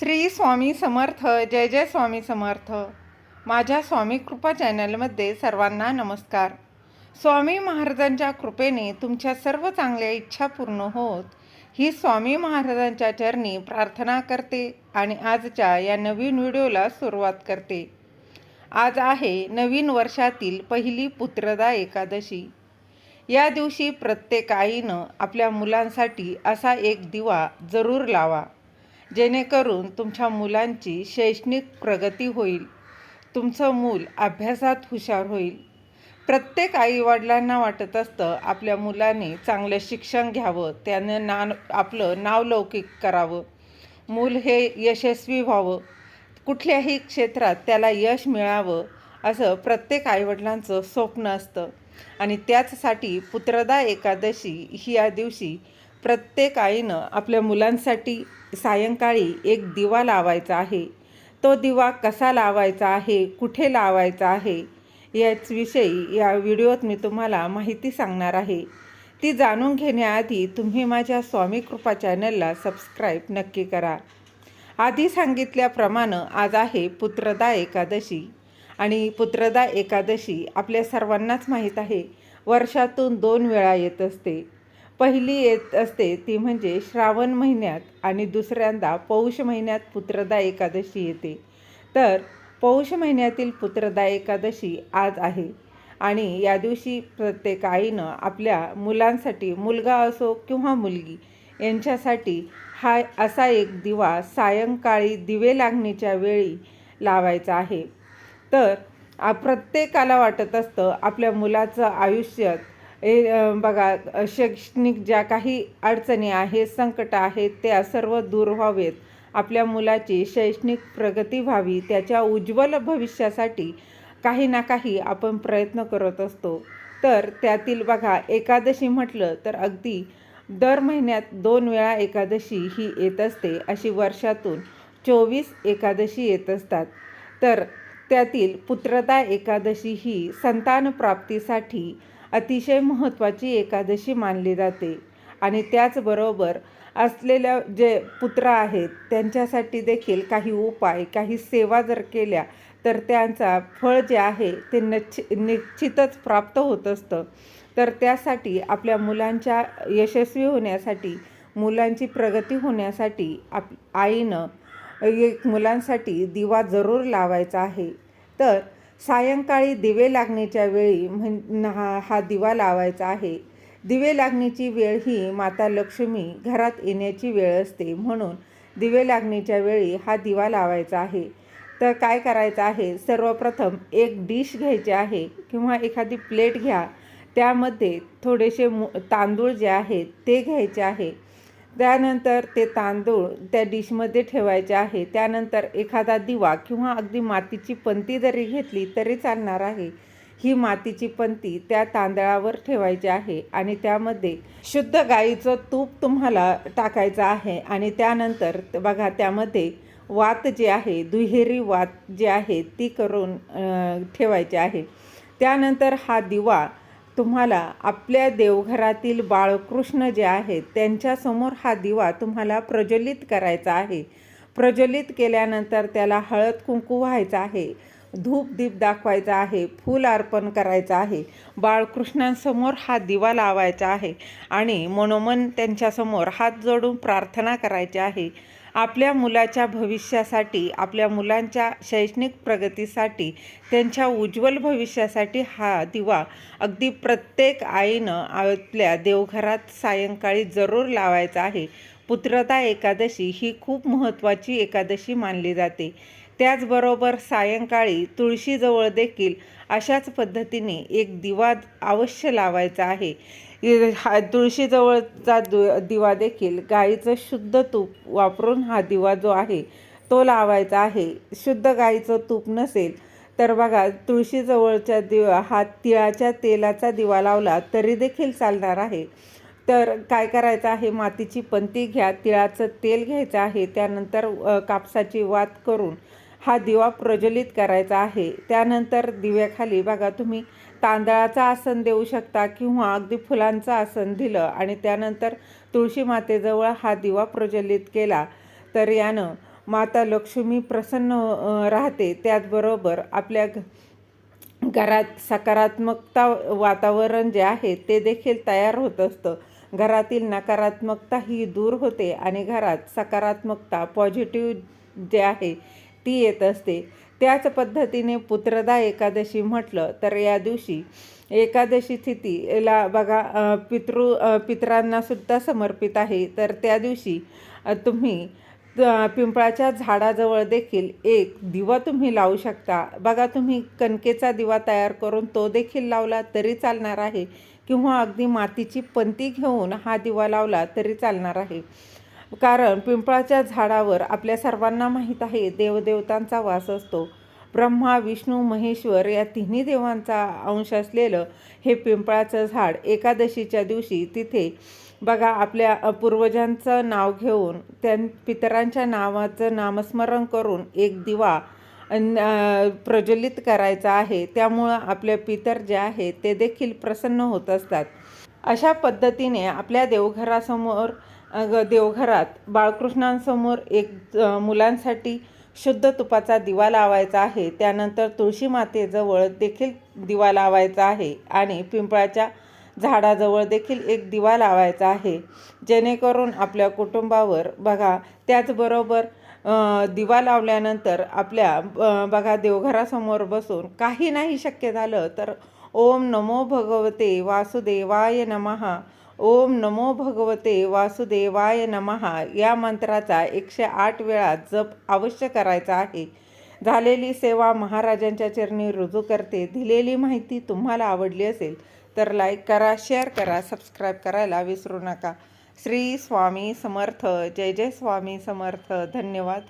श्री स्वामी समर्थ जय जय स्वामी समर्थ. माझ्या स्वामी कृपा चॅनलमध्ये सर्वांना नमस्कार. स्वामी महाराजांच्या कृपेने तुमच्या सर्व चांगल्या इच्छा पूर्ण होत ही स्वामी महाराजांच्या चरणी प्रार्थना करते आणि आजच्या या नवीन व्हिडिओला सुरुवात करते. आज आहे नवीन वर्षातील पहिली पुत्रदा एकादशी. या दिवशी प्रत्येक आईनं आपल्या मुलांसाठी असा एक दिवा जरूर लावा. जेणेकरून तुमच्या मुलांची शैक्षणिक प्रगती होईल. तुमचं मूल अभ्यासात हुशार होईल. प्रत्येक आईवडिलांना वाटत असतं आपल्या मुलाने चांगलं शिक्षण घ्यावं. त्यानं ना आपलं नावलौकिक करावं. मूल हे यशस्वी व्हावं. कुठल्याही क्षेत्रात त्याला यश मिळावं असं प्रत्येक आईवडिलांचं स्वप्न असतं. आणि त्याचसाठी पुत्रदा एकादशी ही या दिवशी प्रत्येक आईनं आपल्या मुलांसाठी सायंकाळी एक दिवा लावायचा आहे. तो दिवा कसा लावायचा आहे? कुठे लावायचा आहे? याच विषयी या व्हिडिओत मी तुम्हाला माहिती सांगणार आहे. ती जाणून घेण्याआधी तुम्ही माझ्या स्वामी कृपा चॅनलला सबस्क्राईब नक्की करा. आधी सांगितल्याप्रमाणे आज आहे पुत्रदा एकादशी आणि पुत्रदा एकादशी आपल्या सर्वांनाच माहीत आहे. वर्षातून दोन वेळा येत असते. पहिली येत असते ती म्हणजे श्रावण महिन्यात आणि दुसऱ्यांदा पौष महिन्यात पुत्रदा एकादशी येते. तर पौष महिन्यातील पुत्रदा एकादशी आज आहे आणि या दिवशी प्रत्येक आईनं आपल्या मुलांसाठी मुलगा असो किंवा मुलगी यांच्यासाठी हा असा एक दिवा सायंकाळी दिवे लागणीच्या वेळी लावायचा आहे. तर प्रत्येकाला वाटत असतं आपल्या मुलाचं आयुष्यात हे बघा शैक्षणिक ज्या काही अडचणी आहेत संकट आहेत त्या सर्व दूर व्हावेत. आपल्या मुलाची शैक्षणिक प्रगती व्हावी त्याच्या उज्ज्वल भविष्यासाठी काही ना काही आपण प्रयत्न करत असतो. तर त्यातील बघा एकादशी म्हटलं तर अगदी दर महिन्यात दोन वेळा एकादशी ही येत असते. अशी वर्षातून चोवीस एकादशी येत असतात. तर त्यातील पुत्रदा एकादशी ही संतान प्राप्तीसाठी अतिशय महत्त्वाची एकादशी मानली जाते. आणि त्याचबरोबर असलेल्या जे पुत्र आहेत त्यांच्यासाठी देखील काही उपाय काही सेवा जर केल्या तर त्यांचा फळ जे आहे ते नच्छि निश्चितच प्राप्त होत असतं. तर त्यासाठी आपल्या मुलांच्या यशस्वी होण्यासाठी मुलांची प्रगती होण्यासाठी आप आईनं एक मुलांसाठी दिवा जरूर लावायचा आहे. तर सायंकाळी दिवे लागण्याच्या वेळी म्हण हा हा दिवा लावायचा आहे. दिवे लागण्याची वेळ ही माता लक्ष्मी घरात येण्याची वेळ असते म्हणून दिवे लागण्याच्या वेळी हा दिवा लावायचा आहे. तर काय करायचं आहे? सर्वप्रथम एक डिश घ्यायची आहे किंवा एखादी प्लेट घ्या. त्यामध्ये थोडेसे मु तांदूळ जे आहेत ते घ्यायचे आहे. त्यानंतर ते तांदूळ त्या डिशमध्ये ठेवायचे आहे. त्यानंतर एखादा दिवा किंवा अगदी मातीची पंती जरी घेतली तरी चालणार आहे. ही मातीची पंती त्या तांदळावर ठेवायची आहे आणि त्यामध्ये शुद्ध गाईचं तूप तुम्हाला टाकायचं आहे आणि त्यानंतर बघा त्यामध्ये वात जे आहे दुहेरी वात जी आहे ती करून ठेवायची आहे. त्यानंतर हा दिवा तुम्हाला आपल्या देवघरातील बाळकृष्ण जे आहेत त्यांच्यासमोर हा दिवा तुम्हाला प्रज्वलित करायचा आहे. प्रज्वलित केल्यानंतर त्याला हळद कुंकू व्हायचा आहे धूप दीप दाखवायचा आहे फूल अर्पण करायचं आहे. बाळकृष्णांसमोर हा दिवा लावायचा आहे आणि मनोमन त्यांच्यासमोर हात जोडून प्रार्थना करायची आहे. आपल्या मुलाच्या भविष्यासाठी आपल्या मुलांच्या शैक्षणिक प्रगतीसाठी त्यांच्या उज्ज्वल भविष्यासाठी हा दिवा अगदी प्रत्येक आईनं आपल्या देवघरात सायंकाळी जरूर लावायचा आहे. पुत्रता एकादशी ही खूप महत्त्वाची एकादशी मानली जाते. त्याचबरोबर सायंकाळी तुळशीजवळ देखील अशाच पद्धतीने एक दिवा अवश्य लावायचा आहे. हा तुळशीजवळचा दु दिवा देखील गाईचं शुद्ध तूप वापरून हा दिवा जो आहे तो लावायचा आहे. शुद्ध गाईचं तूप नसेल तर बघा तुळशीजवळच्या दिवा हा तिळाच्या तेलाचा दिवा लावला तरी देखील चालणार आहे. तर काय करायचं आहे मातीची पंती घ्या तिळाचं तेल घ्यायचं आहे त्यानंतर कापसाची वात करून हा दिवा प्रज्वलित करायचा आहे. त्यानंतर दिव्याखाली बघा तुम्ही तांदळाचं आसन देऊ शकता किंवा अगदी फुलांचं आसन दिलं आणि त्यानंतर तुळशी मातेजवळ हा दिवा प्रज्वलित केला तर यानं माता लक्ष्मी प्रसन्न राहते. त्याचबरोबर आपल्या घरात सकारात्मकता वातावरण जे आहे ते देखील तयार होत असतं. घरातील नकारात्मकता ही दूर होते आणि घरात सकारात्मकता पॉझिटिव्ह जे आहे ती येत असते. त्याच पद्धतीने पुत्रदा एकादशी म्हटलं तर या दिवशी एकादशी तिथीला बघा पितृ अ, पितरांनासुद्धा समर्पित आहे. तर त्या दिवशी तुम्ही पिंपळाच्या झाडाजवळ देखील एक दिवा तुम्ही लावू शकता. बघा तुम्ही कणकेचा दिवा तयार करून तो देखील लावला तरी चालणार आहे. किंवा अगदी मातीची पंती घेऊन हा दिवा लावला तरी चालणार आहे. कारण पिंपळाच्या झाडावर आपल्या सर्वांना माहीत आहे देवदेवतांचा वास असतो. ब्रह्मा विष्णू महेश्वर या तिन्ही देवांचा अंश असलेलं हे पिंपळाचं झाड एकादशीच्या दिवशी तिथे बघा आपल्या पूर्वजांचं नाव घेऊन त्या पितरांच्या नावाचं नामस्मरण करून एक दिवा प्रज्वलित करायचा आहे. त्यामुळं आपले पितर जे आहेत ते देखील प्रसन्न होत असतात. अशा पद्धतीने आपल्या देवघरासमोर ग- देवघरात बाळकृष्णांसमोर एक मुलांसाठी शुद्ध तुपाचा दिवा लावायचा आहे. त्यानंतर तुळशी मातेजवळ देखील दिवा लावायचा आहे आणि पिंपळाच्या झाडाजवळ देखील एक दिवा लावायचा आहे. जेणेकरून आपल्या कुटुंबावर बघा त्याचबरोबर दिवा लावल्यानंतर आपल्या बघा देवघरासमोर बसून काही नाही शक्य झालं तर ओम नमो भगवते वासुदेवाय नमः ओम नमो भगवते वासुदेवाय नमः. या मंत्राचा एकशे आठ वेळा जप अवश्य करायचा आहे. झालेली सेवा महाराजांच्या चरणी रुजू करते. दिलेली माहिती तुम्हाला आवडली असेल तर लाईक करा शेअर करा सबस्क्राईब करायला विसरू नका. श्री स्वामी समर्थ. जय जय स्वामी समर्थ. धन्यवाद.